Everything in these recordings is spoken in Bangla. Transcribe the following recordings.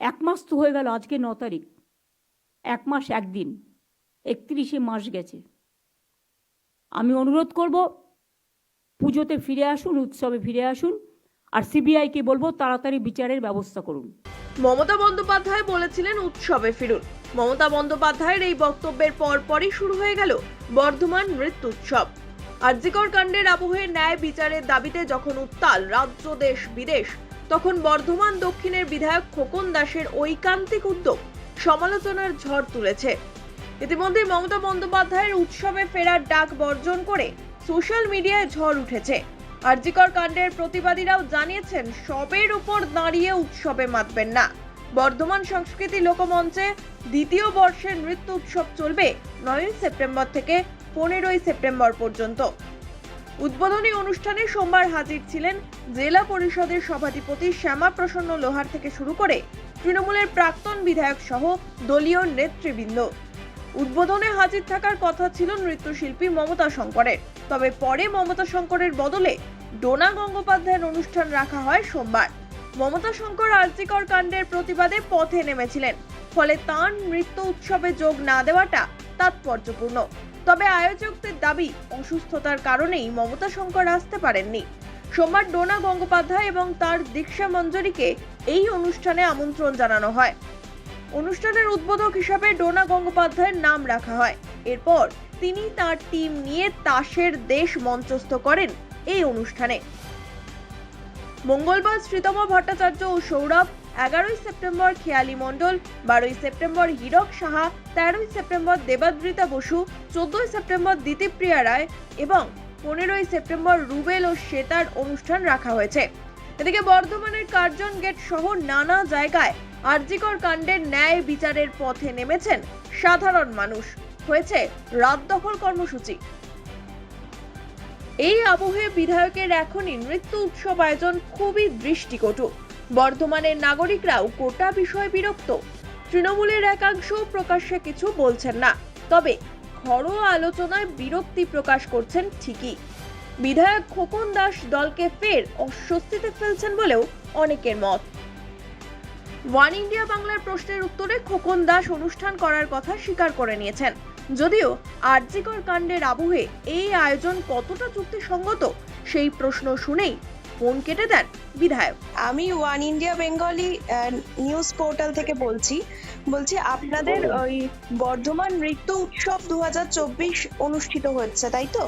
এক মাস তো হয়ে গেল, আজকে ন তারিখ। এক মাস, একদিন। একত্রিশে মাস গেছে। আমি অনুরোধ করব, পুজোতে ফিরে আসুন, উৎসবে ফিরে আসুন, আর সিবিআইকে বলব, তাড়াতাড়ি বিচারের ব্যবস্থা করুন। মমতা বন্দ্যোপাধ্যায় বলেছিলেন উৎসবে ফিরুন। মমতা বন্দ্যোপাধ্যায়ের এই বক্তব্যের পরপরই শুরু হয়ে গেল বর্ধমান মৃত্যু উৎসব। আরজিকর কাণ্ডের আবহে ন্যায় বিচারের দাবিতে যখন উত্তাল রাজ্য, দেশ, বিদেশ তখন বর্ধমান দক্ষিণের বিধায়ক খোকন দাসের ঐকান্তিক উদ্যোগ সমালোচনার ঝড় তুলেছে। ইতিমধ্যে মমতা বন্দ্যোপাধ্যায়ের উৎসবে ফেরার ডাক বর্জন করে সোশ্যাল মিডিয়ায় ঝড় উঠেছে। আরজিকর কাণ্ডের প্রতিবাদীরাও জানিয়েছেন, সবের উপর দাঁড়িয়ে উৎসবে মাতবেন না। বর্ধমান সংস্কৃতি লোকমঞ্চে দ্বিতীয় বর্ষের নৃত্য উৎসব চলবে নয়ই সেপ্টেম্বর থেকে পনেরোই সেপ্টেম্বর পর্যন্ত। উদ্বোধনী অনুষ্ঠানে সোমবার হাজির ছিলেন জেলা পরিষদের সভাধিপতি শ্যামা প্রসন্ন লোহার থেকে শুরু করে তৃণমূলের প্রাক্তন বিধায়ক সহ দলীয় নেতৃবৃন্দ। উদ্বোধনে হাজির থাকার কথা ছিল নৃত্যশিল্পী মমতা শঙ্করের। তবে পরে মমতা শঙ্করের বদলে ডোনা গঙ্গোপাধ্যায়ের অনুষ্ঠান রাখা হয় সোমবার। মমতা শঙ্কর আর্জিকর কাণ্ডের প্রতিবাদে পথে নেমেছিলেন, ফলে তাঁর নৃত্য উৎসবে যোগ না দেওয়াটা তাৎপর্যপূর্ণ। তবে আয়োজকদের দাবি, অসুস্থতার কারণেই মমতা শঙ্কর আসতে পারেননি। সোমবার ডোনা গঙ্গোপাধ্যায় এবং তার দীক্ষা মঞ্জরিকে এই অনুষ্ঠানে আমন্ত্রণ জানানো হয়। অনুষ্ঠানের উদ্বোধক হিসাবে ডোনা গঙ্গোপাধ্যায়ের নাম রাখা হয়। এরপর তিনি তার টিম নিয়ে তাসের দেশ মঞ্চস্থ করেন এই অনুষ্ঠানে। মঙ্গলবার শ্রীতম ভট্টাচার্য ও সৌরভ এগারোই সেপ্টেম্বর খেয়ালি মণ্ডল, বারোই সেপ্টেম্বর হীরক সাহা, তেরোই সেপ্টেম্বর দেবাদ্রিতা বসু, চোদ্দই সেপ্টেম্বর দিতিপ্রিয়া রায় এবং পনেরোই সেপ্টেম্বর রুবেল ও শ্বেতার অনুষ্ঠান রাখা হয়েছে। এদিকে বর্ধমানের কার্জন গেট সহ নানা জায়গায় আরজিকর কাণ্ডের ন্যায় বিচারের পথে নেমেছেন সাধারণ মানুষ। হয়েছে রাত দখল কর্মসূচি। এই আবহে বিধায়কের এখনই নৃত্য উৎসব আয়োজন খুবই দৃষ্টিকটু। বর্ধমানের নাগরিকরাও গোটা বিষয়ে বিরক্ত। তৃণমূলের একাংশ প্রকাশ্যে কিছু বলছেন না, তবে ঘরোয়া আলোচনায় বিরক্তি প্রকাশ করছেন ঠিকই। বিধায়ক খোকন দাস দলকে ফের অস্বস্তিতে ফেলছেন বলেও অনেকের মত। ওয়ান ইন্ডিয়া বাংলার প্রশ্নের উত্তরে খোকন দাস অনুষ্ঠান করার কথা স্বীকার করে নিয়েছেন। যদিও আরজিকর কাণ্ডের আবহে এই আয়োজন কতটা যুক্তিসঙ্গত, সেই প্রশ্ন শুনেই ফোন কেটে দেন বিধায়ক। আমি one India Bengali news portal থেকে বলছি। বলছি আপনাদের ওই বর্ধমান নৃত্য উৎসব দু অনুষ্ঠিত হচ্ছে তাই তো?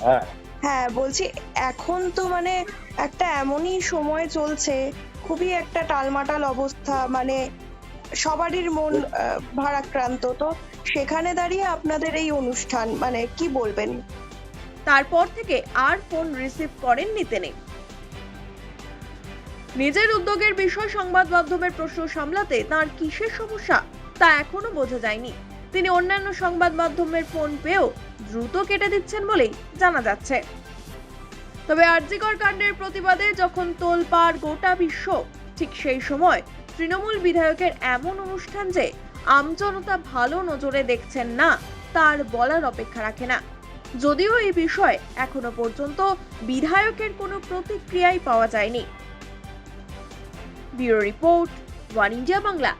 হ্যাঁ। হ্যাঁ বলছি এখন তো মানে একটা এমনই সময় চলছে খুবই একটা টালমাটাল অবস্থা মানে সবারই মন ভারাক্রান্ত। তো সেখানে দাঁড়িয়ে আপনাদের এই অনুষ্ঠান মানে কি বলবেন? তারপর থেকে আর ফোন রিসিভ করেননি তিনি। নিজের উদ্যোগের বিষয় সংবাদ মাধ্যমের প্রশ্ন সামলাতে তার কিসের সমস্যা তা এখনও বোঝা যায়নি। তিনি অন্যান্য সংবাদ মাধ্যমের ফোন পেয়েও দ্রুত কেটে দিচ্ছেন বলেই জানা যাচ্ছে। তবে আরজিকর কাণ্ডের প্রতিবাদে যখন তোলপাড় গোটা বিশ্ব, ঠিক সেই সময় তৃণমূল বিধায়কের এমন অনুষ্ঠান যে, আমজনতা ভালো নজরে দেখছেন না, তার বলার অপেক্ষা রাখে না। যদিও এই বিষয়ে এখনও পর্যন্ত বিধায়কের কোনো প্রতিক্রিয়াই পাওয়া যায়নি। Bureau report, one India Bangla.